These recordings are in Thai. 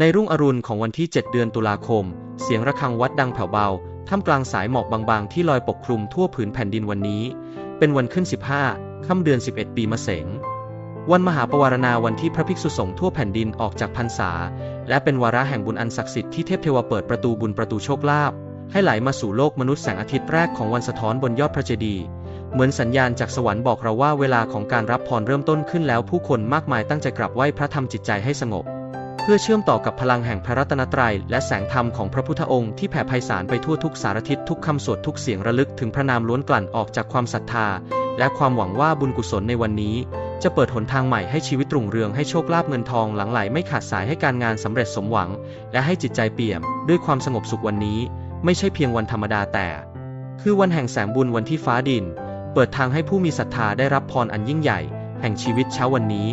ในรุ่งอรุณของวันที่ 7 เดือนตุลาคม เสียงระฆังวัดดังแผ่วเบา ท่ามกลางสายหมอกบางๆ ที่ลอยปกคลุมทั่วผืนแผ่นดินวันนี้ เป็นวันขึ้น 15 ค่ำเดือน 11 ปีมะเสง วันมหาปวารณาวันที่พระภิกษุสงฆ์ทั่วแผ่นดินออกจากพรรษา และเป็นวาระแห่งบุญอันศักดิ์สิทธิ์ที่เทพเทวเปิดประตูบุญประตูโชคลาภให้ไหลมาสู่โลกมนุษย์แสงอาทิตย์แรกของวันสะท้อนบนยอดพระเจดีย์เหมือนสัญญาณจากสวรรค์บอกเราว่าเวลาของการรับพรเริ่มต้นขึ้นแล้วผู้คนมากมายตั้งใจกราบไหว้พระธรรมจิตใจให้สงบ พื่อเชื่อมต่อกับพลังแห่งพระรัตนตรัย และแสงธรรมของพระพุทธองค์ที่แผ่ไพศาลไปทั่วทุกสารทิศทุกคำสวดทุกเสียงระลึกถึงพระนามล้วนกลั่นออกจากความศรัทธา และความหวังว่าบุญกุศลในวันนี้ จะเปิดหนทางใหม่ให้ชีวิตรุ่งเรืองให้โชคลาภเงินทองหลังไหลไม่ขาดสายให้การงานสำเร็จสมหวัง และให้จิตใจเปี่ยม ด้วยความสงบสุขวันนี้ ไม่ใช่เพียงวันธรรมดาแต่ คือวันแห่งแสงบุญวันที่ฟ้าดิน เปิดทางให้ผู้มีศรัทธาได้รับพรอันยิ่งใหญ่ แห่งชีวิตเช้าวันนี้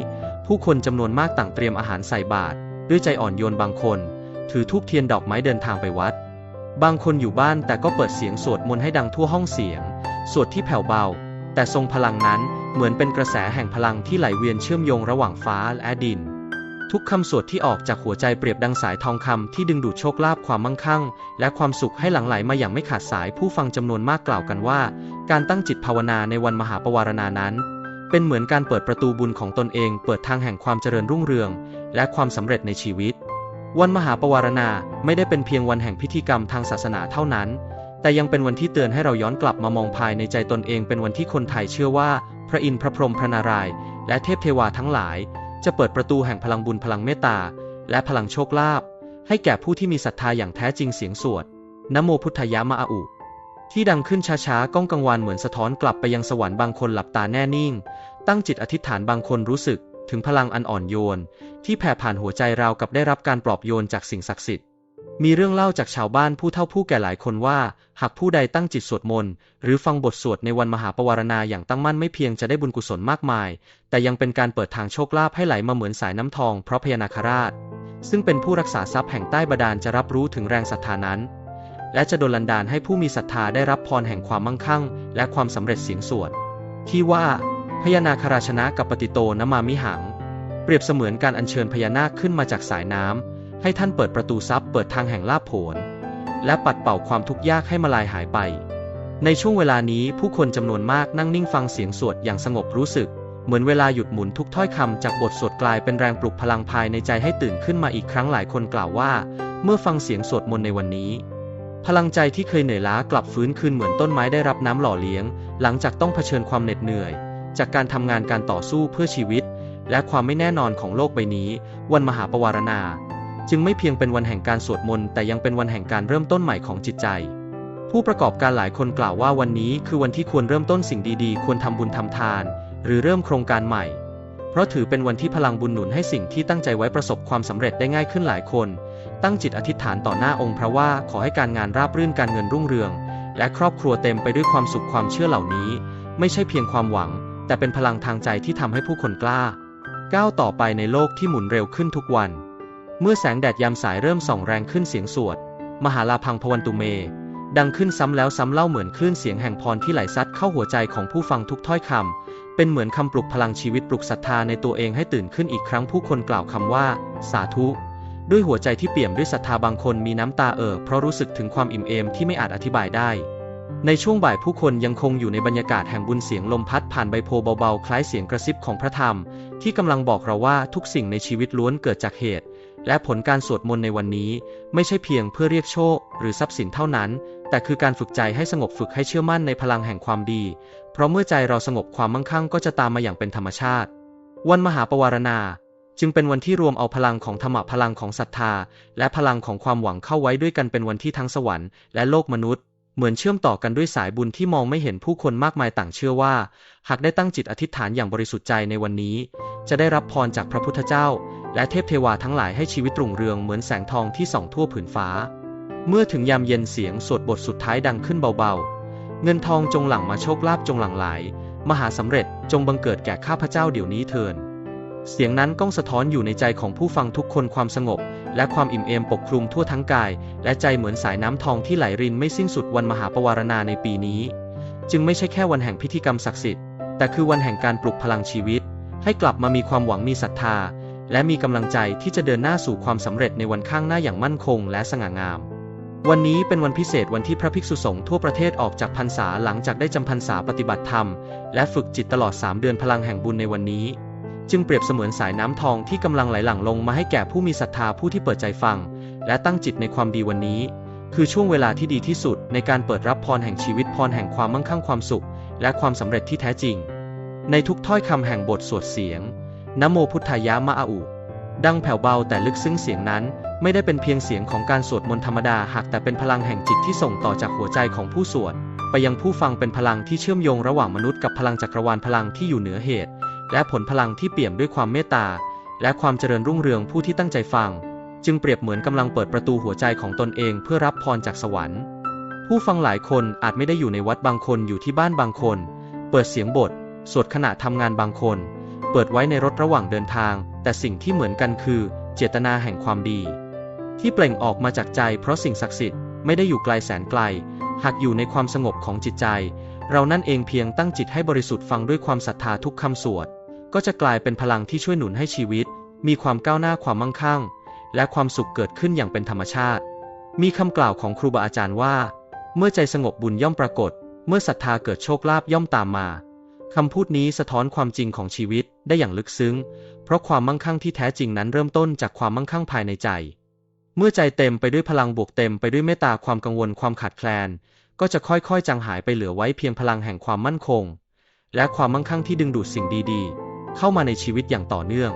ผู้คนจำนวนมากต่างเตรียมอาหารใส่บาตร ด้วยใจอ่อนโยนบางคน ถือธูปเทียนดอกไม้เดินทางไปวัด บางคนอยู่บ้านแต่ก็เปิดเสียงสวดมนต์ให้ดังทั่วห้องเสียง สวดที่แผ่วเบา แต่ทรงพลังนั้นเหมือนเป็นกระแสแห่งพลังที่ไหลเวียนเชื่อมโยงระหว่างฟ้าและดิน ทุกคำสวดที่ออกจากหัวใจเปรียบดังสายทองคำที่ดึงดูดโชคลาภความมั่งคั่ง และความสุขให้หลั่งไหลมาอย่างไม่ขาดสายผู้ฟังจำนวนมากกล่าวกันว่า การตั้งจิตภาวนาในวันมหาปวารณานั้นเป็นเหมือนการเปิดประตูบุญของตนเอง เปิดทางแห่งความเจริญรุ่งเรือง และความสำเร็จในชีวิต วันมหาปวารณาไม่ได้เป็นเพียงวันแห่งพิธีกรรมทางศาสนาเท่านั้น แต่ยังเป็นวันที่เตือนให้เราย้อนกลับมามองภายในใจตนเองเป็นวันที่คนไทยเชื่อว่า พระอินทร์พระพรหมพระนารายณ์และเทพเทวาทั้งหลาย จะเปิดประตูแห่งพลังบุญพลังเมตตา และพลังโชคลาภให้แก่ผู้ที่มีศรัทธาอย่างแท้จริงเสียงสวดนโมพุทธายะมะอาอุที่ดังขึ้นช้าๆ ก้องกังวานเหมือนสะท้อนกลับไปยังสวรรค์บางคนหลับตาแน่นิ่ง ตั้งจิตอธิษฐานบางคนรู้สึก ถึงพลังอันอ่อนโยน ที่แผ่ผ่านหัวใจเรากับได้รับการปลอบโยนจากสิ่งศักดิ์สิทธิ์ มีเรื่องเล่าจากชาวบ้านผู้เฒ่าผู้แก่หลายคนว่า หากผู้ใดตั้งจิตสวดมนต์หรือฟังบทสวดในวันมหาปวารณาอย่างตั้งมั่นไม่เพียงจะได้บุญกุศลมากมาย แต่ยังเป็นการเปิดทางโชคลาภให้ไหลมาเหมือนสายน้ำทองเพราะพญานาคราช ซึ่งเป็นผู้รักษาทรัพย์แห่งใต้บาดาลจะรับรู้ถึงแรงศรัทธานั้น และจะดลันดาลให้ผู้มีศรัทธาได้รับพรแห่งความมั่งคั่ง และความสำเร็จเสียงสวด ที่ว่า พญานาคราชนะกับปฏิโตนมามิหัง เปรียบเสมือนการอัญเชิญพญานาคขึ้นมาจากสายน้ำให้ท่านเปิดประตูทรัพย์เปิดทางแห่งลาภผล และปัดเป่าความทุกข์ยากให้มาลายหายไป ในช่วงเวลานี้ผู้คนจำนวนมากนั่งนิ่งฟังเสียงสวดอย่างสงบรู้สึก เหมือนเวลาหยุดหมุนทุกถ้อยคำจากบทสวดกลายเป็นแรงปลุกพลังภายในใจให้ตื่นขึ้นมาอีกครั้งหลายคนกล่าวว่า เมื่อฟังเสียงสวดมนต์ในวันนี้พลังใจที่เคยเหนื่อยล้ากลับฟื้นคืนเหมือนต้นไม้ได้รับน้ำหล่อเลี้ยง หลังจากต้องเผชิญความเหน็ดเหนื่อย จากการทำงานการต่อสู้เพื่อชีวิต และความไม่แน่นอนของโลกใบนี้ วันมหาปวารณา จึงไม่เพียงเป็นวันแห่งการสวดมนต์แต่ยังเป็นวันแห่งการเริ่มต้นใหม่ของจิตใจ ผู้ประกอบการหลายคนกล่าวว่าวันนี้คือวันที่ควรเริ่มต้นสิ่งดีๆ ควรทำบุญทำทาน หรือเริ่มโครงการใหม่ เพราะถือเป็นวันที่พลังบุญหนุนให้สิ่งที่ตั้งใจไว้ประสบความสำเร็จได้ง่ายขึ้นหลายคน ตั้งจิตอธิษฐานต่อหน้าองค์พระว่าขอให้การงานราบรื่นการเงินรุ่งเรืองและครอบครัวเต็มไปด้วยความสุขความเชื่อเหล่านี้ ไม่ใช่เพียงความหวัง แต่เป็นพลังทางใจที่ทำให้ผู้คนกล้า ก้าวต่อไปในโลกที่หมุนเร็วขึ้นทุกวัน เมื่อแสงแดดยามสายเริ่มส่องแรงขึ้นเสียงสวด มหาลาพังพวันตุเม ดังขึ้นซ้ำแล้วซ้ำเล่าเหมือนคลื่นเสียงแห่งพรที่ไหลซัดเข้าหัวใจของผู้ฟังทุกถ้อยคำเป็นเหมือนคำปลุกพลังชีวิตปลุกศรัทธาในตัวเองให้ตื่นขึ้นอีกครั้งผู้คนกล่าวคำว่า สาธุด้วยหัวใจที่เปี่ยมด้วยศรัทธาบางคนมีน้ำตาเอ่อเพราะรู้สึกถึงความอิ่มเอมที่ไม่อาจอธิบายได้ ในช่วงบ่ายผู้คนยังคงอยู่ในบรรยากาศแห่งบุญเสียงลมพัดผ่านใบโพเบาๆ คล้ายเสียงกระซิบของพระธรรม ที่กำลังบอกเราว่าทุกสิ่งในชีวิตล้วนเกิดจากเหตุ และผลการสวดมนต์ในวันนี้ ไม่ใช่เพียงเพื่อเรียกโชค หรือทรัพย์สินเท่านั้น แต่คือการฝึกใจให้สงบฝึกให้เชื่อมั่นในพลังแห่งความดี เพราะเมื่อใจเราสงบความมั่งคั่งก็จะตามมาอย่างเป็นธรรมชาติ วันมหาปวารณาจึงเป็นวันที่รวมเอาพลังของธรรมะพลังของศรัทธา และพลังของความหวังเข้าไว้ด้วยกันเป็นวันที่ทั้งสวรรค์และโลกมนุษย์ เหมือนเชื่อมต่อกันด้วยสายบุญที่มองไม่เห็นผู้คนมากมายต่างเชื่อว่า หากได้ตั้งจิตอธิษฐานอย่างบริสุทธิ์ใจในวันนี้ จะได้รับพรจากพระพุทธเจ้า และเทพเทวาทั้งหลายให้ชีวิตรุ่งเรืองเหมือนแสงทองที่ส่องทั่วผืนฟ้า เมื่อถึงยามเย็นเสียงสวดบทสุดท้ายดังขึ้นเบาๆ เงินทองจงหลั่งมาโชคลาภจงหลั่งไหลมหาสำเร็จจงบังเกิดแก่ข้าพเจ้าเดี๋ยวนี้เถินเสียงนั้นก้องสะท้อนอยู่ในใจของผู้ฟังทุกคนความสงบ และความอิ่มเอมปกคลุมทั่วทั้งกาย และใจเหมือนสายน้ำทองที่ไหลรินไม่สิ้นสุดวันมหาปวารณาในปีนี้ จึงไม่ใช่แค่วันแห่งพิธีกรรมศักดิ์สิทธิ์ แต่คือวันแห่งการปลุกพลังชีวิต ให้กลับมามีความหวังมีศรัทธา และมีกำลังใจที่จะเดินหน้าสู่ความสำเร็จในวันข้างหน้าอย่างมั่นคงและสง่างามวันนี้เป็นวันพิเศษวันที่พระภิกษุสงฆ์ทั่วประเทศออกจากพรรษาหลังจากได้จำพรรษาปฏิบัติธรรม และฝึกจิตตลอด 3 เดือนพลังแห่งบุญในวันนี้ จึงเปรียบเสมือนสายน้ำทองที่กำลังไหลหลั่งลงมาให้แก่ผู้มีศรัทธาผู้ที่เปิดใจฟัง และตั้งจิตในความดีวันนี้ คือช่วงเวลาที่ดีที่สุดในการเปิดรับพรแห่งชีวิตพรแห่งความมั่งคั่งความสุข และความสำเร็จที่แท้จริง ในทุกถ้อยคำแห่งบทสวดเสียงนโมพุทธายะมะอาอุดังแผ่วเบาแต่ลึกซึ้งเสียงนั้น ไม่ได้เป็นเพียงเสียงของการสวดมนต์ธรรมดาหากแต่เป็นพลังแห่งจิตที่ส่งต่อจากหัวใจของผู้สวด ไปยังผู้ฟังเป็นพลังที่เชื่อมโยงระหว่างมนุษย์กับพลังจักรวาลพลังที่อยู่เหนือเหตุ และผลพลังที่เปี่ยมด้วยความเมตตา และความเจริญรุ่งเรืองผู้ที่ตั้งใจฟัง จึงเปรียบเหมือนกำลังเปิดประตูหัวใจของตนเองเพื่อรับพรจากสวรรค์ ผู้ฟังหลายคนอาจไม่ได้อยู่ในวัดบางคนอยู่ที่บ้านบางคน เปิดเสียงบท สวดขณะทำงานบางคน เปิดไว้ในรถระหว่างเดินทาง แต่สิ่งที่เหมือนกันคือ เจตนาแห่งความดี ที่เปล่งออกมาจากใจเพราะสิ่งศักดิ์สิทธิ์ไม่ได้อยู่ไกลแสนไกล หากอยู่ในความสงบของจิตใจ เรานั่นเองเพียงตั้งจิตให้บริสุทธิ์ฟังด้วยความศรัทธาทุกคำสวด ก็จะกลายเป็นพลังที่ช่วยหนุนให้ชีวิต มีความก้าวหน้าความมั่งคั่ง และความสุขเกิดขึ้นอย่างเป็นธรรมชาติ มีคำกล่าวของครูบาอาจารย์ว่า เมื่อใจสงบบุญย่อมปรากฏ เมื่อศรัทธาเกิดโชคลาภย่อมตามมาคำพูดนี้สะท้อนความจริงของชีวิตได้อย่างลึกซึ้ง เพราะความมั่งคั่งที่แท้จริงนั้นเริ่มต้นจากความมั่งคั่งภายในใจ เมื่อใจเต็มไปด้วยพลังบวกเต็มไปด้วยเมตตาความกังวลความขาดแคลน ก็จะค่อยๆ จางหายไปเหลือไว้เพียงพลังแห่งความมั่นคง และความมั่งคั่งที่ดึงดูดสิ่งดีๆ เข้ามาในชีวิตอย่างต่อเนื่อง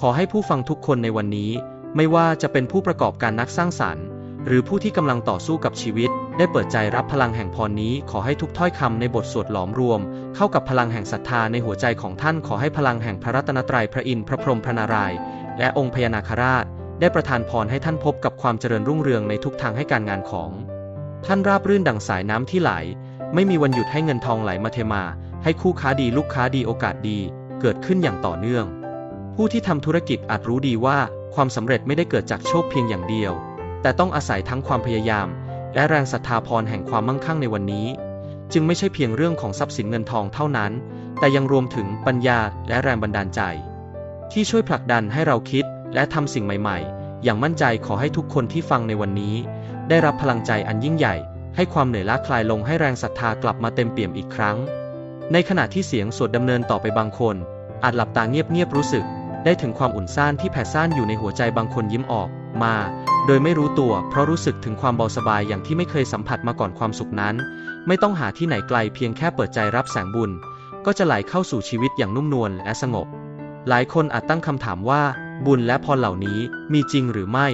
ขอให้ผู้ฟังทุกคนในวันนี้ ไม่ว่าจะเป็นผู้ประกอบการนักสร้างสรรค์ หรือผู้ที่กำลังต่อสู้กับชีวิต ได้เปิดใจรับพลังแห่งพรนี้ ขอให้ทุกถ้อยคำในบทสวดหลอมรวม เข้ากับพลังแห่งศรัทธาในหัวใจของท่านขอให้พลังแห่งพระรัตนตรัยพระอินทร์พระพรหมพระนารายณ์และองค์พญานาคราช ได้ประทานพรให้ท่านพบกับความเจริญรุ่งเรืองในทุกทางให้การงานของ ท่านราบรื่นดังสายน้ำที่ไหล ไม่มีวันหยุดให้เงินทองไหลมาเทมา ให้คู่ค้าดีลูกค้าดีโอกาสดี เกิดขึ้นอย่างต่อเนื่อง ผู้ที่ทำธุรกิจอาจรู้ดีว่าความสำเร็จไม่ได้เกิดจากโชคเพียงอย่างเดียว แต่ต้องอาศัยทั้งความพยายาม และแรงศรัทธาพรแห่งความมั่งคั่งในวันนี้ จึงไม่ใช่เพียงเรื่องของทรัพย์สินเงินทองเท่านั้น แต่ยังรวมถึงปัญญาและแรงบันดาลใจ ที่ช่วยผลักดันให้เราคิดและทำสิ่งใหม่ ๆ อย่างมั่นใจขอให้ทุกคนที่ฟังในวันนี้ ได้รับพลังใจอันยิ่งใหญ่ ให้ความเหนื่อยล้าคลายลงให้แรงศรัทธากลับมาเต็มเปี่ยมอีกครั้ง ในขณะที่เสียงสวดดำเนินต่อไปบางคน อาจหลับตาเงียบๆรู้สึก ได้ถึงความอุ่นซ่านที่แผ่ซ่านอยู่ในหัวใจบางคนยิ้มออกมา โดยไม่รู้ตัวเพราะรู้สึกถึงความเบาสบายอย่างที่ไม่เคยสัมผัสมาก่อนความสุขนั้น ไม่ต้องหาที่ไหนไกลเพียงแค่เปิดใจรับแสงบุญ ก็จะไหลเข้าสู่ชีวิตอย่างนุ่มนวลและสงบ หลายคนอาจตั้งคำถามว่า บุญและพรเหล่านี้มีจริงหรือไม่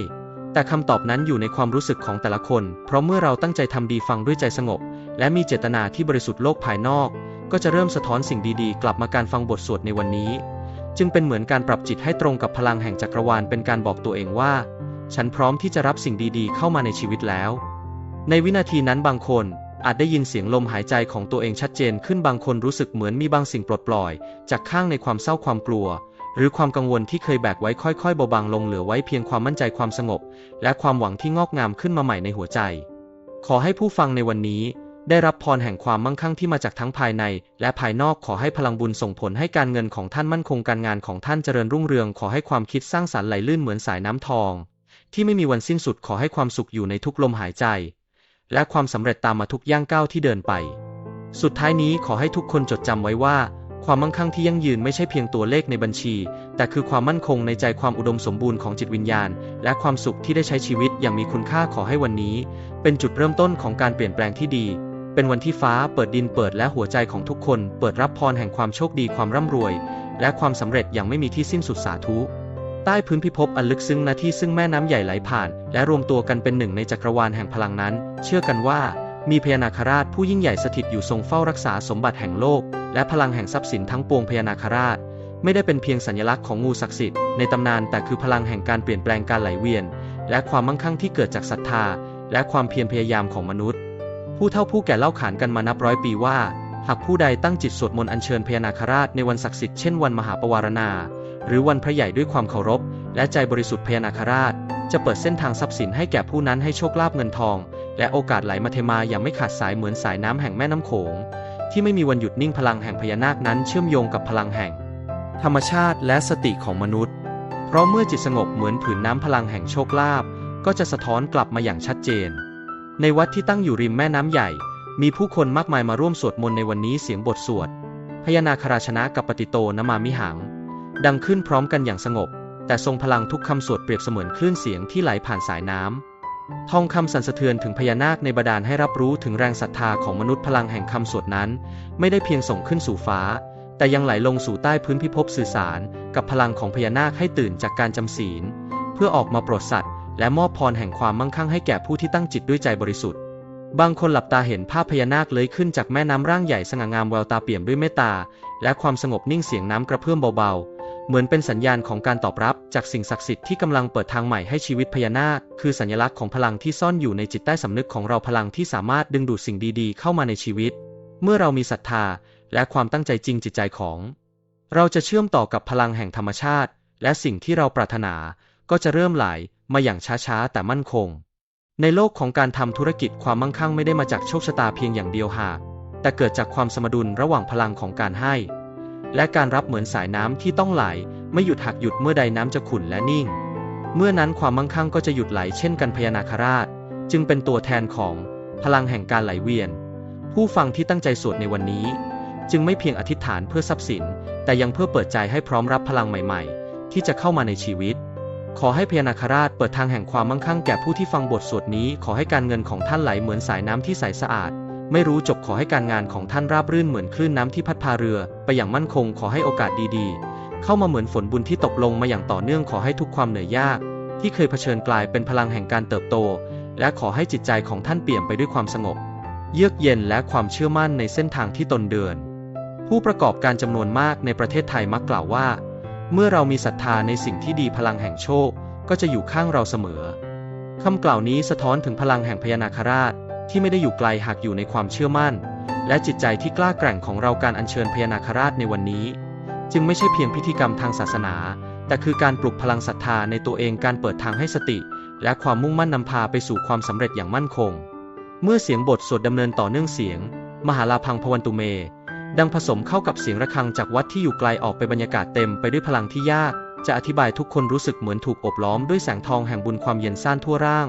แต่คำตอบนั้นอยู่ในความรู้สึกของแต่ละคน เพราะเมื่อเราตั้งใจทำดีฟังด้วยใจสงบ และมีเจตนาที่บริสุทธิ์โลกภายนอก ก็จะเริ่มสะท้อนสิ่งดีๆ กลับมาการฟังบทสวดในวันนี้ จึงเป็นเหมือนการปรับจิตให้ตรงกับพลังแห่งจักรวาลเป็นการบอกตัวเองว่า ฉันพร้อมที่จะรับสิ่งดีๆ เข้ามาในชีวิตแล้ว ในวินาทีนั้นบางคนอาจได้ยินเสียงลมหายใจของตัวเองชัดเจนขึ้นบางคนรู้สึกเหมือนมีบางสิ่งปลดปล่อย จากข้างในความเศร้าความกลัว หรือความกังวลที่เคยแบกไว้ค่อยๆเบาบางลงเหลือไว้เพียงความมั่นใจความสงบ และความหวังที่งอกงามขึ้นมาใหม่ในหัวใจ ขอให้ผู้ฟังในวันนี้ ได้รับพรแห่งความมั่งคั่งที่มาจากทั้งภายใน และภายนอกขอให้พลังบุญส่งผลให้การเงินของท่านมั่นคงการงานของท่านเจริญรุ่งเรือง ขอให้ความคิดสร้างสรรค์ไหลลื่นเหมือนสายน้ำทอง ที่ไม่มีวันสิ้นสุดขอให้ความสุขอยู่ในทุกลมหายใจ และความสำเร็จตามมาทุกย่างก้าวที่เดินไป สุดท้ายนี้ขอให้ทุกคนจดจำไว้ว่า ความมั่งคั่งที่ยั่งยืนไม่ใช่เพียงตัวเลขในบัญชี แต่คือความมั่นคงในใจความอุดมสมบูรณ์ของจิตวิญญาณ และความสุขที่ได้ใช้ชีวิตอย่างมีคุณค่าขอให้วันนี้ เป็นจุดเริ่มต้นของการเปลี่ยนแปลงที่ดี เป็นวันที่ฟ้าเปิดดินเปิดและหัวใจของทุกคน เปิดรับพรแห่งความโชคดีความร่ำรวย และความสำเร็จอย่างไม่มีที่สิ้นสุดสาธุใต้พื้นพิภพอันลึกซึ้งณที่ซึ่งแม่น้ำใหญ่ไหลผ่าน และรวมตัวกันเป็นหนึ่งในจักรวาลแห่งพลังนั้น เชื่อกันว่า มีพญานาคราชผู้ยิ่งใหญ่สถิตอยู่ทรงเฝ้ารักษาสมบัติแห่งโลก และพลังแห่งทรัพย์สินทั้งปวงพญานาคราช ไม่ได้เป็นเพียงสัญลักษณ์ของงูศักดิ์สิทธิ์ในตำนานแต่คือพลังแห่งการเปลี่ยนแปลงการไหลเวียน และความมั่งคั่งที่เกิดจากศรัทธา และความเพียรพยายามของมนุษย์ ผู้เฒ่าผู้แก่เล่าขานกันมานับร้อยปีว่า หากผู้ใดตั้งจิตสวดมนต์อัญเชิญพญานาคราชในวันศักดิ์สิทธิ์เช่นวันมหาปวารณา หรือวันพระใหญ่ด้วยความเคารพ และใจบริสุทธิ์พญานาคราช จะเปิดเส้นทางทรัพย์สินให้แก่ผู้นั้นให้โชคลาภเงินทอง และโอกาสไหลมาเทมาอย่างไม่ขาดสายเหมือนสายน้ำแห่งแม่น้ำโขง ที่ไม่มีวันหยุดนิ่งพลังแห่งพญานาคนั้นเชื่อมโยงกับพลังแห่ง ธรรมชาติและสติของมนุษย์ เพราะเมื่อจิตสงบเหมือนผืนน้ำพลังแห่งโชคลาภก็จะสะท้อนกลับมาอย่างชัดเจน ในวัดที่ตั้งอยู่ริมแม่น้ำใหญ่ มีผู้คนมากมายมาร่วมสวดมนต์ในวันนี้เสียงบทสวดพญานาคราชนะกับปฏิโตนมามิหัง ดังขึ้นพร้อมกันอย่างสงบ แต่ทรงพลังทุกคำสวดเปรียบเสมือนคลื่นเสียงที่ไหลผ่านสายน้ำทองคำสั่นสะเทือนถึงพญานาคในบาดาลให้รับรู้ถึงแรงศรัทธาของมนุษย์พลังแห่งคำสวดนั้น ไม่ได้เพียงส่งขึ้นสู่ฟ้า แต่ยังไหลลงสู่ใต้พื้นพิภพสื่อสาร กับพลังของพญานาคให้ตื่นจากการจำศีล เพื่อออกมาโปรดสัตว์ และมอบพรแห่งความมั่งคั่งให้แก่ผู้ที่ตั้งจิตด้วยใจบริสุทธิ์ บางคนหลับตาเห็นภาพพญานาคเลื้อยขึ้นจากแม่น้ำร่างใหญ่สง่างามแววตาเปี่ยมด้วยเมตตา และความสงบนิ่งเสียงน้ำกระเพื่อมเบาๆ เหมือนเป็นสัญญาณของการตอบรับจากสิ่งศักดิ์สิทธิ์ที่กำลังเปิดทางใหม่ให้ชีวิตพญานาค คือสัญลักษณ์ของพลังที่ซ่อนอยู่ในจิตใต้สำนึกของเราพลังที่สามารถดึงดูดสิ่งดีๆ เข้ามาในชีวิต เมื่อเรามีศรัทธา และความตั้งใจจริงจิตใจของ เราจะเชื่อมต่อกับพลังแห่งธรรมชาติ และสิ่งที่เราปรารถนาก็จะเริ่มไหล มาอย่างช้าๆ แต่มั่นคง ในโลกของการทำธุรกิจความมั่งคั่งไม่ได้มาจากโชคชะตาเพียงอย่างเดียวหากแต่เกิดจากความสมดุลระหว่างพลังของการให้ และการรับเหมือนสายน้ำที่ต้องไหล ไม่หยุดหักหยุดเมื่อใดน้ำจะขุ่นและนิ่ง เมื่อนั้นความมั่งคั่งก็จะหยุดไหลเช่นกันพญานาคราช จึงเป็นตัวแทนของพลังแห่งการไหลเวียน ผู้ฟังที่ตั้งใจสวดในวันนี้ จึงไม่เพียงอธิษฐานเพื่อทรัพย์สิน แต่ยังเพื่อเปิดใจให้พร้อมรับพลังใหม่ ๆ ที่จะเข้ามาในชีวิต ขอให้พญานาคราชเปิดทางแห่งความมั่งคั่งแก่ผู้ที่ฟังบทสวดนี้ ขอให้การเงินของท่านไหลเหมือนสายน้ำที่ใสสะอาด ไม่รู้จบขอให้การงานของท่านราบรื่นเหมือนคลื่นน้ำที่พัดพาเรือ ไปอย่างมั่นคงขอให้โอกาสดีๆ เข้ามาเหมือนฝนบุญที่ตกลงมาอย่างต่อเนื่องขอให้ทุกความเหนื่อยยาก ที่เคยเผชิญกลายเป็นพลังแห่งการเติบโต และขอให้จิตใจของท่านเปี่ยมไปด้วยความสงบ เยือกเย็นและความเชื่อมั่นในเส้นทางที่ตนเดิน ผู้ประกอบการจำนวนมากในประเทศไทยมักกล่าวว่า เมื่อเรามีศรัทธาในสิ่งที่ดีพลังแห่งโชคก็จะอยู่ข้างเราเสมอ คำกล่าวนี้สะท้อนถึงพลังแห่งพญานาคราชที่ไม่ได้อยู่ไกลหากอยู่ในความเชื่อมั่น และจิตใจที่กล้าแกร่งของเราการอัญเชิญพญานาคราชในวันนี้ จึงไม่ใช่เพียงพิธีกรรมทางศาสนา แต่คือการปลุกพลังศรัทธาในตัวเองการเปิดทางให้สติ และความมุ่งมั่นนำพาไปสู่ความสำเร็จอย่างมั่นคง เมื่อเสียงบทสวดดำเนินต่อเนื่องเสียง มหาลาพังพวันตุเม ดังผสมเข้ากับเสียงระฆังจากวัดที่อยู่ไกลออกไปบรรยากาศเต็มไปด้วยพลังที่ยาก จะอธิบายทุกคนรู้สึกเหมือนถูกอบล้อมด้วยแสงทองแห่งบุญความเย็นซ่านทั่วร่าง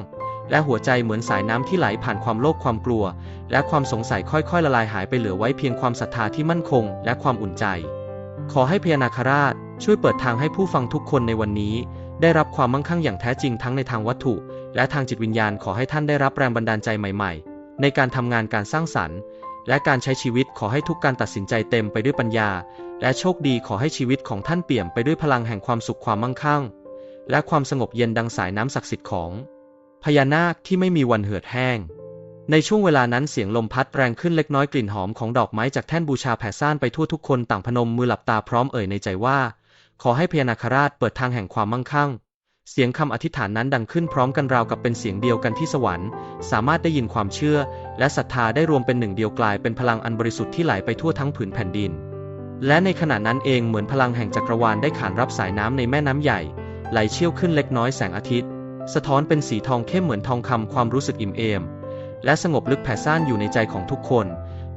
และหัวใจเหมือนสายน้ำที่ไหลผ่านความโลภความกลัว และความสงสัยค่อยๆ ละลายหายไปเหลือไว้เพียงความศรัทธาที่มั่นคง และความอุ่นใจ ขอให้พญานาคราช ช่วยเปิดทางให้ผู้ฟังทุกคนในวันนี้ ได้รับความมั่งคั่งอย่างแท้จริงทั้งในทางวัตถุ และทางจิตวิญญาณขอให้ท่านได้รับแรงบันดาลใจใหม่ ๆ ในการทำงานการสร้างสรรค์ และการใช้ชีวิตขอให้ทุกการตัดสินใจเต็มไปด้วยปัญญา และโชคดีขอให้ชีวิตของท่านเปี่ยมไปด้วยพลังแห่งความสุขความมั่งคั่ง และความสงบเย็นดังสายน้ำศักดิ์สิทธิ์ของพญานาคที่ไม่มีวันเหือดแห้ง ในช่วงเวลานั้นเสียงลมพัดแรงขึ้นเล็กน้อยกลิ่นหอมของดอกไม้จากแท่นบูชาแผ่ซ่านไปทั่วทุกคนต่างพนมมือหลับตาพร้อมเอ่ยในใจว่า ขอให้พญานาคราชเปิดทางแห่งความมั่งคั่ง เสียงคำอธิษฐานนั้นดังขึ้นพร้อมกันราวกับเป็นเสียงเดียวกันที่สวรรค์ สามารถได้ยินความเชื่อ และศรัทธาได้รวมเป็นหนึ่งเดียวกลายเป็นพลังอันบริสุทธิ์ที่ไหลไปทั่วทั้งผืนแผ่นดิน และในขณะนั้นเองเหมือนพลังแห่งจักรวาลได้ขานรับสายน้ำในแม่น้ำใหญ่ ไหลเชี่ยวขึ้นเล็กน้อยแสงอาทิตย์ สะท้อนเป็นสีทองเข้มเหมือนทองคำความรู้สึกอิ่มเอม และสงบลึกแผ่ซ่านอยู่ในใจของทุกคน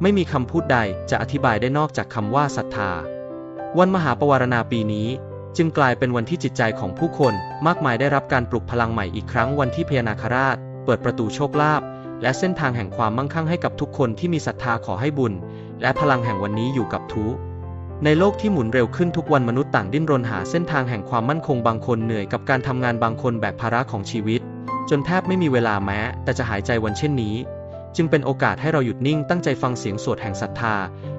ไม่มีคำพูดใดจะอธิบายได้นอกจากคำว่าศรัทธา วันมหาปวารณาปีนี้ จึงกลายเป็นวันที่จิตใจของผู้คนมากมายได้รับการปลุกพลังใหม่อีกครั้งวันที่พญานาคราช เปิดประตูโชคลาภและเส้นทางแห่งความมั่งคั่งให้กับทุกคนที่มีศรัทธาขอให้บุญ และพลังแห่งวันนี้อยู่กับทุกในโลกที่หมุนเร็วขึ้นทุกวันมนุษย์ต่างดิ้นรนหาเส้นทางแห่งความมั่นคงบางคนเหนื่อยกับการทำงานบางคนแบกภาระของชีวิต จนแทบไม่มีเวลาแม้ แต่จะหายใจวันเช่นนี้ จึงเป็นโอกาสให้เราหยุดนิ่งตั้งใจฟังเสียงสวดแห่งศรัทธา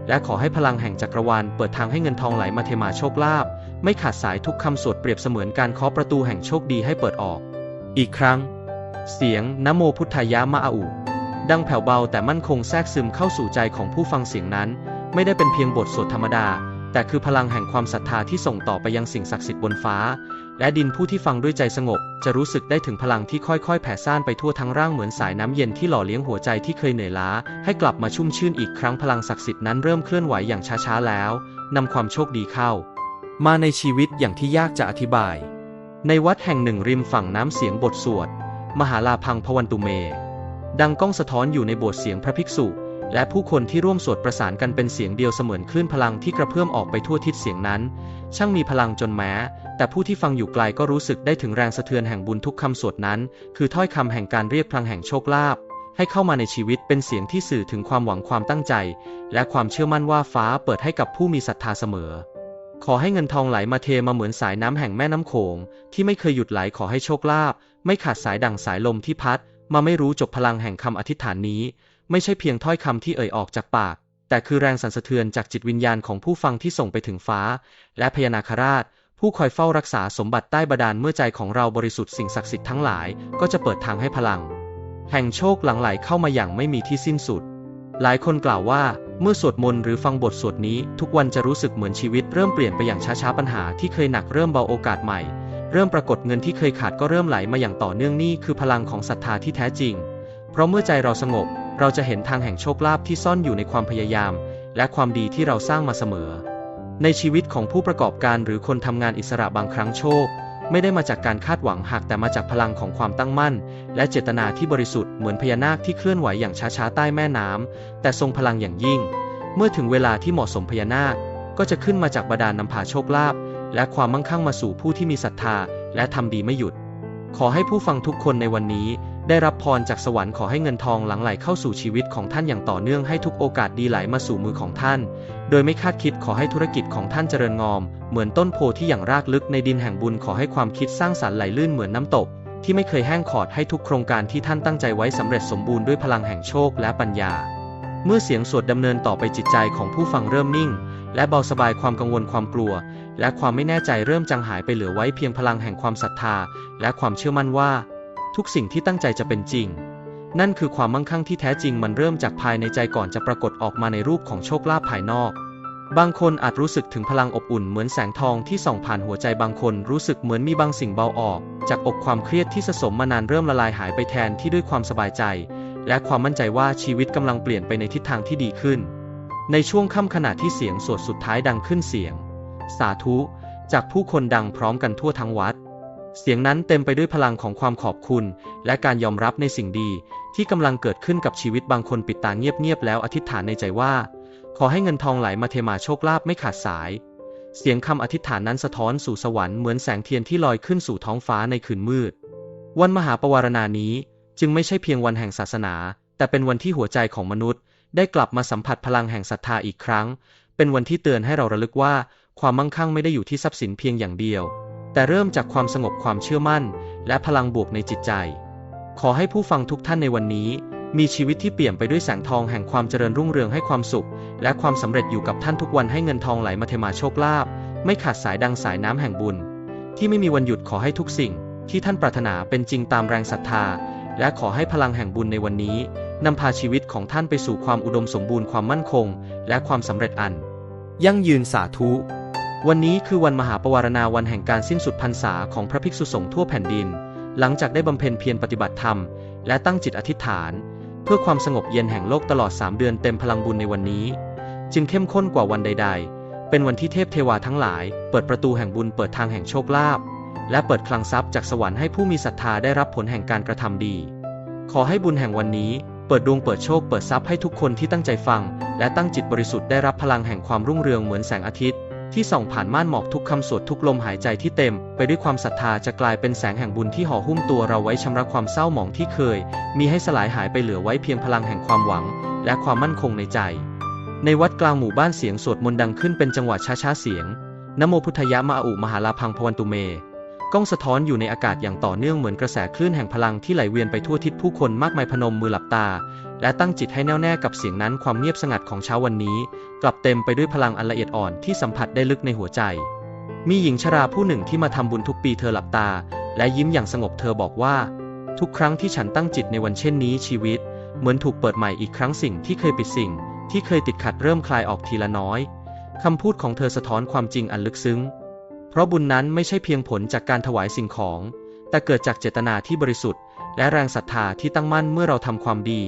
และขอให้พลังแห่งจักรวาลเปิดทางให้เงินทองไหลมาเทมาโชคลาภ ไม่ขาดสายทุกคำสวดเปรียบเสมือนการเคาะประตูแห่งโชคดีให้เปิดออก อีกครั้ง เสียงนโมพุทธายะมะอาอุดังแผ่วเบาแต่มั่นคงแทรกซึมเข้าสู่ใจของผู้ฟังเสียงนั้น ไม่ได้เป็นเพียงบทสวดธรรมดา แต่คือพลังแห่งความศรัทธาที่ส่งต่อไปยังสิ่งศักดิ์สิทธิ์บนฟ้า และดินผู้ที่ฟังด้วยใจสงบ จะรู้สึกได้ถึงพลังที่ค่อยๆ แผ่ซ่านไปทั่วทั้งร่างเหมือนสายน้ำเย็นที่หล่อเลี้ยงหัวใจที่เคยเหนื่อยล้า ให้กลับมาชุ่มชื่นอีกครั้งพลังศักดิ์สิทธิ์นั้นเริ่มเคลื่อนไหวอย่างช้าๆแล้วนำความโชคดีเข้า มาในชีวิตอย่างที่ยากจะอธิบาย ในวัดแห่งหนึ่งริมฝั่งน้ำเสียงบทสวด มหาลาพังพวันตุเม ดังก้องสะท้อนอยู่ในโบสถ์เสียงพระภิกษุ และผู้คนที่ร่วมสวดประสานกันเป็นเสียงเดียวเสมือนคลื่นพลังที่กระเพื่อมออกไปทั่วทิศเสียงนั้น ช่างมีพลังจนแม้ แต่ผู้ที่ฟังอยู่ไกลก็รู้สึกได้ถึงแรงสะเทือนแห่งบุญทุกคำสวดนั้น คือถ้อยคำแห่งการเรียกพลังแห่งโชคลาภให้เข้ามาในชีวิตเป็นเสียงที่สื่อถึงความหวังความตั้งใจ และความเชื่อมั่นว่าฟ้าเปิดให้กับผู้มีศรัทธาเสมอ ขอให้เงินทองไหลมาเทมาเหมือนสายน้ำแห่งแม่น้ำโขง ที่ไม่เคยหยุดไหลขอให้โชคลาภไม่ขาดสายดั่งสายลมที่พัด มาไม่รู้จบพลังแห่งคำอธิษฐานนี้ ไม่ใช่เพียงถ้อยคำที่เอ่ยออกจากปาก แต่คือแรงสั่นสะเทือนจากจิตวิญญาณของผู้ฟังที่ส่งไปถึงฟ้า และพญานาคราช ผู้คอยเฝ้ารักษาสมบัติใต้บาดาลเมื่อใจของเราบริสุทธิ์สิ่งศักดิ์สิทธิ์ทั้งหลาย ก็จะเปิดทางให้พลัง แห่งโชคหลั่งไหลเข้ามาอย่างไม่มีที่สิ้นสุด หลายคนกล่าวว่า เมื่อสวดมนต์หรือฟังบทสวดนี้ ทุกวันจะรู้สึกเหมือนชีวิตเริ่มเปลี่ยนไปอย่างช้าๆปัญหาที่เคยหนักเริ่มเบาโอกาสใหม่ เริ่มปรากฏเงินที่เคยขาดก็เริ่มไหลมาอย่างต่อเนื่องนี่คือพลังของศรัทธาที่แท้จริง เพราะเมื่อใจเราสงบ เราจะเห็นทางแห่งโชคลาภที่ซ่อนอยู่ในความพยายาม และความดีที่เราสร้างมาเสมอ ในชีวิตของผู้ประกอบการหรือคนทำงานอิสระบางครั้งโชค ไม่ได้มาจากการคาดหวังหากแต่มาจากพลังของความตั้งมั่น และเจตนาที่บริสุทธิ์เหมือนพญานาคที่เคลื่อนไหวอย่างช้าๆใต้แม่น้ำแต่ทรงพลังอย่างยิ่ง เมื่อถึงเวลาที่เหมาะสมพญานาค ก็จะขึ้นมาจากบาดาลนำพาโชคลาภและความมั่งคั่งมาสู่ผู้ที่มีศรัทธา และทำดีไม่หยุด ขอให้ผู้ฟังทุกคนในวันนี้ ได้รับพรจากสวรรค์ขอให้เงินทองหลั่งไหลเข้าสู่ชีวิตของท่านอย่างต่อเนื่องให้ทุกโอกาสดีไหลมาสู่มือของท่าน โดยไม่คาดคิดขอให้ธุรกิจของท่านเจริญงอม เหมือนต้นโพที่อย่างรากลึกในดินแห่งบุญขอให้ความคิดสร้างสรรค์ไหลลื่นเหมือนน้ำตก ที่ไม่เคยแห้งขอดให้ทุกโครงการที่ท่านตั้งใจไว้สำเร็จสมบูรณ์ด้วยพลังแห่งโชคและปัญญา เมื่อเสียงสวดดำเนินต่อไปจิตใจของผู้ฟังเริ่มนิ่ง และเบาสบายความกังวลความกลัว และความไม่แน่ใจเริ่มจางหายไปเหลือไว้เพียงพลังแห่งความศรัทธา และความเชื่อมั่นว่า ทุกสิ่งที่ตั้งใจจะเป็นจริง นั่นคือความมั่งคั่งที่แท้จริงมันเริ่มจากภายในใจก่อนจะปรากฏออกมาในรูปของโชคลาภภายนอก บางคนอาจรู้สึกถึงพลังอบอุ่นเหมือนแสงทองที่ส่องผ่านหัวใจบางคนรู้สึกเหมือนมีบางสิ่งเบาออก จากอกความเครียดที่สะสมมานานเริ่มละลายหายไปแทนที่ด้วยความสบายใจ และความมั่นใจว่าชีวิตกำลังเปลี่ยนไปในทิศทางที่ดีขึ้น ในช่วงค่ำขณะที่เสียงสวดสุดท้ายดังขึ้นเสียง สาธุ จากผู้คนดังพร้อมกันทั่วทั้งวัด เสียงนั้นเต็มไปด้วยพลังของความขอบคุณ และการยอมรับในสิ่งดี ที่กำลังเกิดขึ้นกับชีวิตบางคนปิดตาเงียบๆแล้วอธิษฐานในใจว่า ขอให้เงินทองไหลมาเทมาโชคลาภไม่ขาดสาย เสียงคำอธิษฐานนั้นสะท้อนสู่สวรรค์เหมือนแสงเทียนที่ลอยขึ้นสู่ท้องฟ้าในคืนมืด วันมหาปวารณานี้ จึงไม่ใช่เพียงวันแห่งศาสนา แต่เป็นวันที่หัวใจของมนุษย์ ได้กลับมาสัมผัสพลังแห่งศรัทธาอีกครั้ง เป็นวันที่เตือนให้เราระลึกว่า ความมั่งคั่งไม่ได้อยู่ที่ทรัพย์สินเพียงอย่างเดียว แต่เริ่มจากความสงบความเชื่อมั่น และพลังบวกในจิตใจ ขอให้ผู้ฟังทุกท่านในวันนี้ มีชีวิตที่เปี่ยมไปด้วยแสงทองแห่งความเจริญรุ่งเรืองให้ความสุข และความสำเร็จอยู่กับท่านทุกวันให้เงินทองไหลมาเทมาโชคลาภไม่ขาดสายดังสายน้ำแห่งบุญ ที่ไม่มีวันหยุดขอให้ทุกสิ่ง ที่ท่านปรารถนาเป็นจริงตามแรงศรัทธา และขอให้พลังแห่งบุญในวันนี้นำพาชีวิตของท่านไปสู่ความอุดมสมบูรณ์ความมั่นคง และความสำเร็จอัน ยั่งยืนสาธุ วันนี้คือวันมหาปวารณาวันแห่งการสิ้นสุดพรรษาของพระภิกษุสงฆ์ทั่วแผ่นดิน หลังจากได้บำเพ็ญเพียรปฏิบัติธรรม และตั้งจิตอธิษฐาน เพื่อความสงบเย็นแห่งโลกตลอด 3 เดือนเต็มพลังบุญในวันนี้ จึงเข้มข้นกว่าวันใด ๆ เป็นวันที่เทพเทวาทั้งหลาย เปิดประตูแห่งบุญเปิดทางแห่งโชคลาภและเปิดคลังทรัพย์จากสวรรค์ให้ผู้มีศรัทธาได้รับผลแห่งการกระทำดี ขอให้บุญแห่งวันนี้เปิดดวงเปิดโชคเปิดทรัพย์ให้ทุกคนที่ตั้งใจฟัง และตั้งจิตบริสุทธิ์ได้รับพลังแห่งความรุ่งเรืองเหมือนแสงอาทิตย์ ที่ส่องผ่านม่านหมอกทุกคำสวดทุกลมหายใจที่เต็ม ไปด้วยความศรัทธาจะกลายเป็นแสงแห่งบุญที่ห่อหุ้มตัวเราไว้ชำระความเศร้าหมองที่เคย มีให้สลายหายไปเหลือไว้เพียงพลังแห่งความหวัง และความมั่นคงในใจ ในวัดกลางหมู่บ้านเสียงสวดมนต์ดังขึ้นเป็นจังหวะช้าๆเสียงนโมพุทธยะมาอุมหาลาพังพวันตุเมก้องสะท้อนอยู่ในอากาศอย่างต่อเนื่องเหมือนกระแสคลื่นแห่งพลังที่ไหลเวียนไปทั่วทิศผู้คนมากมายพนมมือหลับตา และตั้งจิตให้แน่วแน่กับเสียงนั้นความเงียบสงัดของเช้าวันนี้ กลับเต็มไปด้วยพลังอันละเอียดอ่อนที่สัมผัสได้ลึกในหัวใจ มีหญิงชราผู้หนึ่งที่มาทำบุญทุกปีเธอหลับตา และยิ้มอย่างสงบเธอบอกว่า ทุกครั้งที่ฉันตั้งจิตในวันเช่นนี้ชีวิต เหมือนถูกเปิดใหม่อีกครั้งสิ่งที่เคยปิดสิ่ง ที่เคยติดขัดเริ่มคลายออกทีละน้อยคำพูดของเธอสะท้อนความจริงอันลึกซึ้ง เพราะบุญนั้นไม่ใช่เพียงผลจากการถวายสิ่งของ แต่เกิดจากเจตนาที่บริสุทธิ์ และแรงศรัทธาที่ตั้งมั่นเมื่อเราทำความดี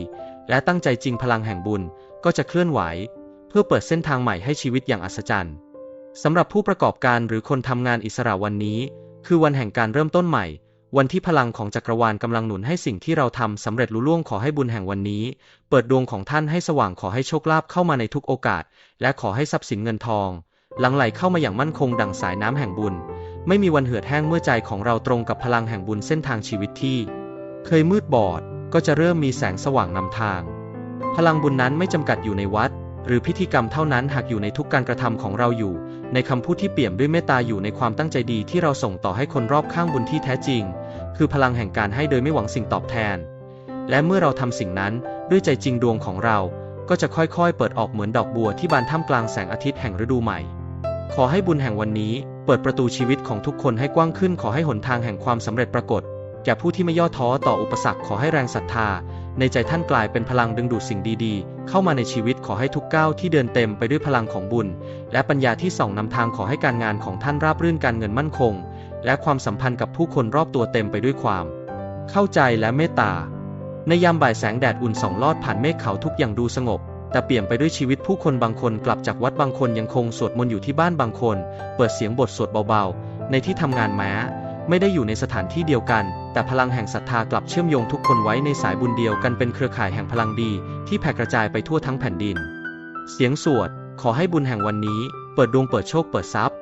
และตั้งใจจริงพลังแห่งบุญก็จะเคลื่อนไหว พื่อเปิดเส้นทางใหม่ให้ชีวิตอย่างอัศจรรย์สำหรับผู้ประกอบการหรือคนทำงานอิสระวันนี้ คือวันแห่งการเริ่มต้นใหม่ วันที่พลังของจักรวาลกำลังหนุนให้สิ่งที่เราทำสำเร็จลุล่วงขอให้บุญแห่งวันนี้ เปิดดวงของท่านให้สว่างขอให้โชคลาภเข้ามาในทุกโอกาส และขอให้ทรัพย์สินเงินทองหลั่งไหลเข้ามาอย่างมั่นคงดั่งสายน้ำแห่งบุญ ไม่มีวันเหือดแห้งเมื่อใจของเราตรงกับพลังแห่งบุญเส้นทางชีวิตที่ เคยมืดบอดก็จะเริ่มมีแสงสว่างนำทาง พลังบุญนั้นไม่จำกัดอยู่ในวัด หรือพิธีกรรมเท่านั้นหากอยู่ในทุกการกระทำของเราอยู่ ในคำพูดที่เปี่ยมด้วยเมตตาอยู่ในความตั้งใจดีที่เราส่งต่อให้คนรอบข้างบุญที่แท้จริง คือพลังแห่งการให้โดยไม่หวังสิ่งตอบแทน และเมื่อเราทำสิ่งนั้นด้วยใจจริงดวงของเรา ก็จะค่อยๆ เปิดออกเหมือนดอกบัวที่บานท่ามกลางแสงอาทิตย์แห่งฤดูใหม่ ขอให้บุญแห่งวันนี้ เปิดประตูชีวิตของทุกคนให้กว้างขึ้น ขอให้หนทางแห่งความสำเร็จปรากฏแก่ผู้ที่ไม่ย่อท้อต่ออุปสรรคขอให้แรงศรัทธา ในใจท่านกลายเป็นพลังดึงดูดสิ่งดีๆ เข้ามาในชีวิตขอให้ทุกก้าวที่เดินเต็มไปด้วยพลังของบุญ และปัญญาที่ส่องนำทางขอให้การงานของท่านราบรื่นการเงินมั่นคง และความสัมพันธ์กับผู้คนรอบตัวเต็มไปด้วยความ เข้าใจและเมตตา ในยามบ่ายแสงแดดอุ่นส่องลอดผ่านเมฆเขาทุกอย่างดูสงบแต่เปลี่ยนไปด้วยชีวิตผู้คนบางคนกลับจากวัดบางคนยังคงสวดมนต์อยู่ที่บ้านบางคน เปิดเสียงบทสวดเบาๆ ในที่ทำงานแม้ ไม่ได้อยู่ในสถานที่เดียวกัน แต่พลังแห่งศรัทธากลับเชื่อมโยงทุกคนไว้ในสายบุญเดียวกันเป็นเครือข่ายแห่งพลังดี ที่แผ่กระจายไปทั่วทั้งแผ่นดิน เสียงสวด ขอให้บุญแห่งวันนี้ เปิดดวงเปิดโชคเปิดทรัพย์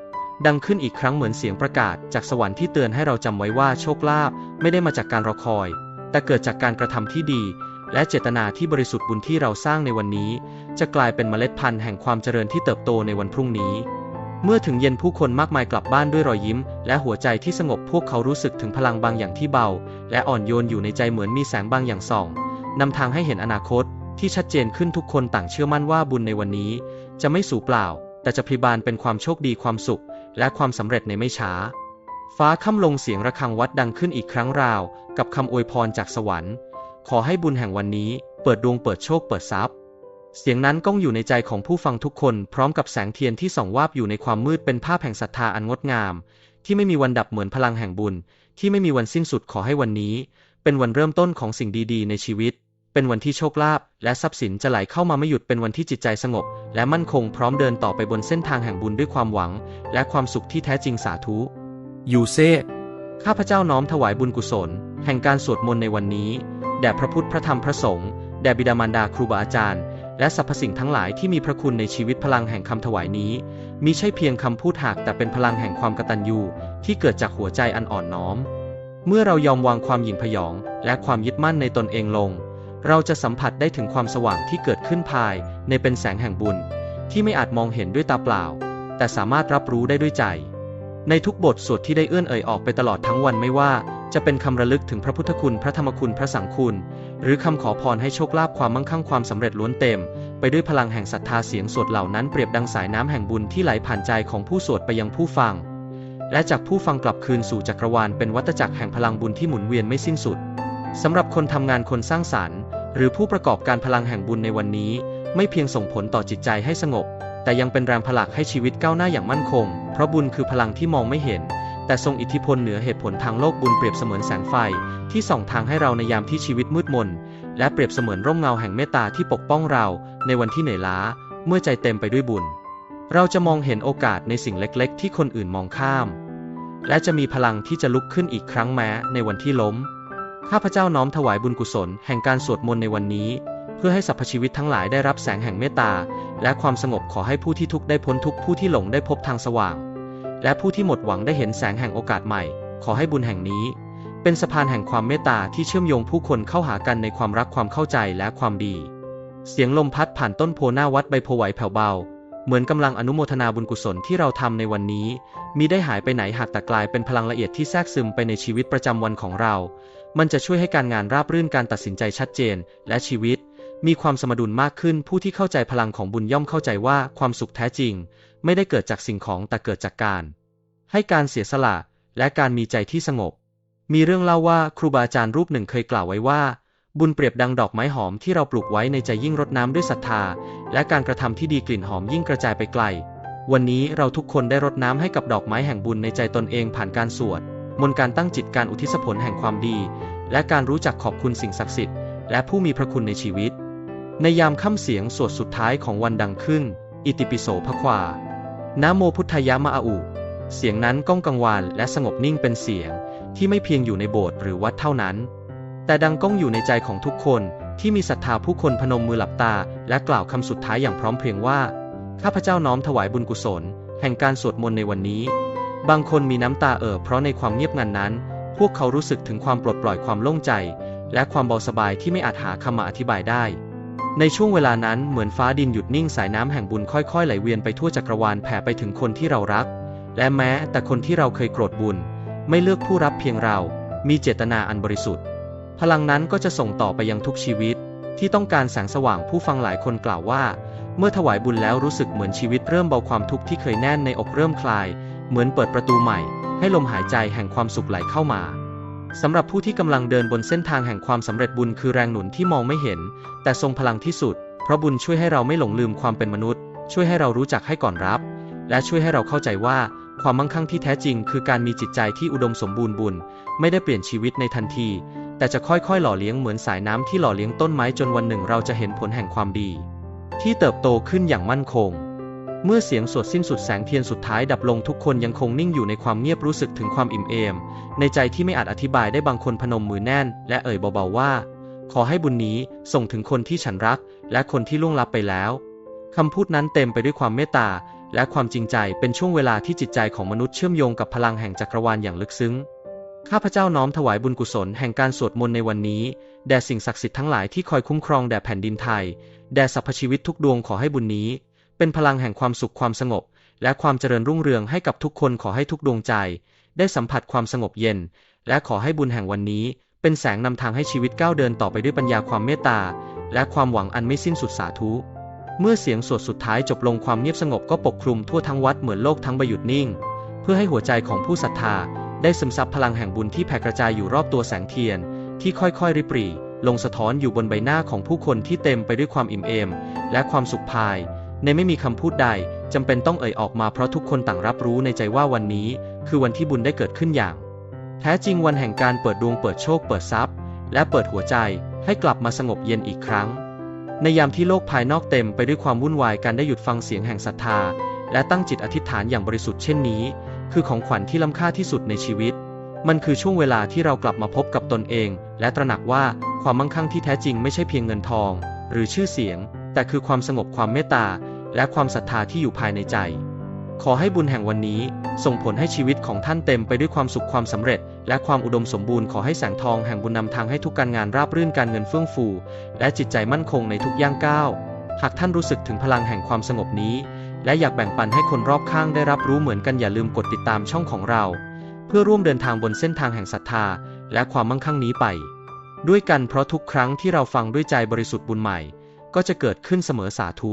ดังขึ้นอีกครั้งเหมือนเสียงประกาศ จากสวรรค์ที่เตือนให้เราจำไว้ว่าโชคลาภไม่ได้มาจากการรอคอย แต่เกิดจากการกระทำที่ดี และเจตนาที่บริสุทธิ์บุญที่เราสร้างในวันนี้ จะกลายเป็นเมล็ดพันธุ์แห่งความเจริญที่เติบโตในวันพรุ่งนี้ เมื่อถึงเย็นผู้คนมากมายกลับบ้านด้วยรอยยิ้ม และหัวใจที่สงบพวกเขารู้สึกถึงพลังบางอย่างที่เบา และอ่อนโยนอยู่ในใจเหมือนมีแสงบางอย่างส่องนำทางให้เห็นอนาคต ที่ชัดเจนขึ้นทุกคนต่างเชื่อมั่นว่าบุญในวันนี้ จะไม่สูญเปล่า แต่จะพริบานเป็นความโชคดีความสุข และความสำเร็จในไม่ช้า ฟ้าค่ำลงเสียงระฆังวัดดังขึ้นอีกครั้งราว กับคำอวยพรจากสวรรค์ ขอให้บุญแห่งวันนี้ เปิดดวงเปิดโชคเปิดทรัพย์ เสียงนั้นก้องอยู่ในใจของผู้ฟังทุกคน พร้อมกับแสงเทียนที่ส่องวาบอยู่ในความมืดเป็นภาพแห่งศรัทธาอันงดงาม ที่ไม่มีวันดับเหมือนพลังแห่งบุญ ที่ไม่มีวันสิ้นสุดขอให้วันนี้ เป็นวันเริ่มต้นของสิ่งดีๆ ในชีวิต เป็นวันที่โชคลาภและทรัพย์สินจะไหลเข้ามาไม่หยุดเป็นวันที่จิตใจสงบ และมั่นคงพร้อมเดินต่อไปบนเส้นทางแห่งบุญด้วยความหวัง และความสุขที่แท้จริงสาธุยูเซข้าพเจ้าน้อมถวายบุญกุศล แห่งการสวดมนต์ในวันนี้แด่พระพุทธพระธรรมพระสงฆ์แด่บิดามารดาครูบาอาจารย์ และสรรพสิ่งทั้งหลายที่มีพระคุณในชีวิตพลังแห่งคำถวายนี้มิใช่เพียงคำพูดหากแต่เป็นพลังแห่งความกตัญญูที่เกิดจากหัวใจอันอ่อนน้อม เมื่อเรายอมวางความหยิ่งพยอง และความยึดมั่นในตนเองลง เราจะสัมผัสได้ถึงความสว่างที่เกิดขึ้นภาย ในเป็นแสงแห่งบุญ ที่ไม่อาจมองเห็นด้วยตาเปล่า แต่สามารถรับรู้ได้ด้วยใจ ในทุกบทสวดที่ได้เอื้อนเอ่ยออกไปตลอดทั้งวันไม่ว่า จะเป็นคำระลึกถึงพระพุทธคุณพระธรรมคุณพระสังคุณ หรือคำขอพรให้โชคลาภความมั่งคั่งความสำเร็จล้วนเต็ม ไปด้วยพลังแห่งศรัทธาเสียงสวดเหล่านั้นเปรียบดังสายน้ำแห่งบุญที่ไหลผ่านใจของผู้สวดไปยังผู้ฟัง และจากผู้ฟังกลับคืนสู่จักรวาลเป็นวัฏจักรแห่งพลังบุญที่หมุนเวียนไม่สิ้นสุดสำหรับคนทำงานคนสร้างสรรค์ หรือผู้ประกอบการพลังแห่งบุญในวันนี้ ไม่เพียงส่งผลต่อจิตใจให้สงบ แต่ยังเป็นแรงผลักให้ชีวิตก้าวหน้าอย่างมั่นคง เพราะบุญคือพลังที่มองไม่เห็น แต่ทรงอิทธิพลเหนือเหตุผลทางโลกบุญเปรียบเสมือนแสงไฟ ที่ส่องทางให้เราในยามที่ชีวิตมืดมน และเปรียบเสมือนร่มเงาแห่งเมตตาที่ปกป้องเรา ในวันที่เหนื่อยล้า เมื่อใจเต็มไปด้วยบุญ เราจะมองเห็นโอกาสในสิ่งเล็กๆ ที่คนอื่นมองข้าม และจะมีพลังที่จะลุกขึ้นอีกครั้งแม้ในวันที่ล้ม ข้าพเจ้าน้อมถวายบุญกุศลแห่งการสวดมนต์ในวันนี้ เพื่อให้สรรพชีวิตทั้งหลายได้รับแสงแห่งเมตตาและความสงบขอให้ผู้ที่ทุกข์ได้พ้นทุกข์ผู้ที่หลงได้พบทางสว่าง และผู้ที่หมดหวังได้เห็นแสงแห่งโอกาสใหม่ ขอให้บุญแห่งนี้ เป็นสะพานแห่งความเมตตาที่เชื่อมโยงผู้คนเข้าหากันในความรักความเข้าใจและความดี เสียงลมพัดผ่านต้นโพหน้าวัดใบโพไหวแผ่วเบา เหมือนกำลังอนุโมทนาบุญกุศลที่เราทำในวันนี้มีได้หายไปไหนหากแต่กลายเป็นพลังละเอียดที่แทรกซึมไปในชีวิตประจำวันของเรา มันจะช่วยให้การงานราบรื่นการตัดสินใจชัดเจน และชีวิต มีความสมดุลมากขึ้นผู้ที่เข้าใจพลังของบุญย่อมเข้าใจว่าความสุขแท้จริง ไม่ได้เกิดจากสิ่งของแต่เกิดจากการ ให้การเสียสละและการมีใจที่สงบ มีเรื่องเล่าว่าครูบาอาจารย์รูปหนึ่งเคยกล่าวไว้ว่า บุญเปรียบดังดอกไม้หอมที่เราปลูกไว้ในใจยิ่งรดน้ำด้วยศรัทธา และการกระทำที่ดีกลิ่นหอมยิ่งกระจายไปไกล วันนี้เราทุกคนได้รดน้ำให้กับดอกไม้แห่งบุญในใจตนเองผ่านการสวดมนต์การตั้งจิตการอุทิศผลแห่งความดี และการรู้จักขอบคุณสิ่งศักดิ์สิทธิ์และผู้มีพระคุณในชีวิต ในยามค่ำเสียงสวดสุดท้ายของวันดังขึ้น อิติปิโสภควา นะโมพุทธายะมะอาอุเสียงนั้นก้องกังวานและสงบนิ่งเป็นเสียงที่ไม่เพียงอยู่ในโบสถ์หรือวัดเท่านั้น แต่ดังก้องอยู่ในใจของทุกคนที่มีศรัทธาผู้คนพนมมือหลับตา และกล่าวคำสุดท้ายอย่างพร้อมเพรียงว่า ข้าพเจ้าน้อมถวายบุญกุศล แห่งการสวดมนต์ในวันนี้ บางคนมีน้ำตาเอ่อเพราะในความเงียบงันนั้น พวกเขารู้สึกถึงความปลดปล่อยความโล่งใจ และความเบาสบายที่ไม่อาจหาคำมาอธิบายได้ ในช่วงเวลานั้นเหมือนฟ้าดินหยุดนิ่งสายน้ำแห่งบุญค่อยๆ ไหลเวียนไปทั่วจักรวาลแผ่ไปถึงคนที่เรารัก และแม้แต่คนที่เราเคยโกรธบุญ ไม่เลือกผู้รับเพียงเรา มีเจตนาอันบริสุทธิ์ พลังนั้นก็จะส่งต่อไปยังทุกชีวิต ที่ต้องการแสงสว่างผู้ฟังหลายคนกล่าวว่า เมื่อถวายบุญแล้วรู้สึกเหมือนชีวิตเริ่มเบาความทุกข์ที่เคยแน่นในอกเริ่มคลาย เหมือนเปิดประตูใหม่ ให้ลมหายใจแห่งความสุขไหลเข้ามา สำหรับผู้ที่กำลังเดินบนเส้นทางแห่งความสำเร็จบุญคือแรงหนุนที่มองไม่เห็น แต่ทรงพลังที่สุด เพราะบุญช่วยให้เราไม่หลงลืมความเป็นมนุษย์ ช่วยให้เรารู้จักให้ก่อนรับ และช่วยให้เราเข้าใจว่า ความมั่งคั่งที่แท้จริง คือการมีจิตใจที่อุดมสมบูรณ์บุญ ไม่ได้เปลี่ยนชีวิตในทันที แต่จะค่อยๆ หล่อเลี้ยงเหมือนสายน้ำที่หล่อเลี้ยงต้นไม้จนวันหนึ่งเราจะเห็นผลแห่งความดี ที่เติบโตขึ้นอย่างมั่นคง เมื่อเสียงสวดสิ้นสุดแสงเทียนสุดท้ายดับลงทุกคนยังคงนิ่งอยู่ในความเงียบรู้สึกถึงความอิ่มเอม ในใจที่ไม่อาจอธิบายได้บางคนพนมมือแน่น และเอ่ยเบาๆว่า ขอให้บุญนี้ส่งถึงคนที่ฉันรัก และคนที่ล่วงลับไปแล้วคำพูดนั้นเต็มไปด้วยความเมตตา และความจริงใจเป็นช่วงเวลาที่จิตใจของมนุษย์เชื่อมโยงกับพลังแห่งจักรวาลอย่างลึกซึ้งข้าพเจ้าน้อมถวายบุญกุศลแห่งการสวดมนต์ในวันนี้แด่สิ่งศักดิ์สิทธิ์ทั้งหลายที่คอยคุ้มครองแด่แผ่นดินไทยแด่สรรพชีวิตทุกดวงขอให้บุญนี้ เป็นพลังแห่งความสุขความสงบ และความเจริญรุ่งเรืองให้กับทุกคนขอให้ทุกดวงใจ ได้สัมผัสความสงบเย็น และขอให้บุญแห่งวันนี้ เป็นแสงนำทางให้ชีวิตก้าวเดินต่อไปด้วยปัญญาความเมตตา และความหวังอันไม่สิ้นสุดสาธุเมื่อเสียงสวดสุดท้ายจบลงความเงียบสงบก็ปกคลุมทั่วทั้งวัดเหมือนโลกทั้งใบหยุดนิ่ง เพื่อให้หัวใจของผู้ศรัทธา ได้ซึมซับพลังแห่งบุญที่แผ่กระจายอยู่รอบตัวแสงเทียน ที่ค่อยๆ ริบหรี่ ลงสะท้อนอยู่บนใบหน้าของผู้คนที่เต็มไปด้วยความอิ่มเอม และความสุขภาย ในไม่มีคำพูดใดจำเป็นต้องเอ่ยออกมาเพราะทุกคนต่างรับรู้ในใจว่าวันนี้ คือวันที่บุญได้เกิดขึ้นอย่าง แท้จริงวันแห่งการเปิดดวงเปิดโชคเปิดทรัพย์ และเปิดหัวใจให้กลับมาสงบเย็นอีกครั้ง ในยามที่โลกภายนอกเต็มไปด้วยความวุ่นวายการได้หยุดฟังเสียงแห่งศรัทธา และตั้งจิตอธิษฐานอย่างบริสุทธิ์เช่นนี้ คือของขวัญที่ล้ำค่าที่สุดในชีวิต มันคือช่วงเวลาที่เรากลับมาพบกับตนเอง และตระหนักว่าความมั่งคั่งที่แท้จริงไม่ใช่เพียงเงินทอง หรือชื่อเสียง แต่คือความสงบความเมตตา และความศรัทธาที่อยู่ภายในใจ ขอให้บุญแห่งวันนี้ ส่งผลให้ชีวิตของท่านเต็มไปด้วยความสุขความสำเร็จ และความอุดมสมบูรณ์ขอให้แสงทองแห่งบุญนำทางให้ทุกการงานราบรื่นการเงินเฟื่องฟู และจิตใจมั่นคงในทุกย่างก้าวหากท่านรู้สึกถึงพลังแห่งความสงบนี้ และอยากแบ่งปันให้คนรอบข้างได้รับรู้เหมือนกันอย่าลืมกดติดตามช่องของเรา เพื่อร่วมเดินทางบนเส้นทางแห่งศรัทธา และความมั่งคั่งนี้ไป ด้วยกันเพราะทุกครั้งที่เราฟังด้วยใจบริสุทธิ์บุญใหม่ ก็จะเกิดขึ้นเสมอสาธุ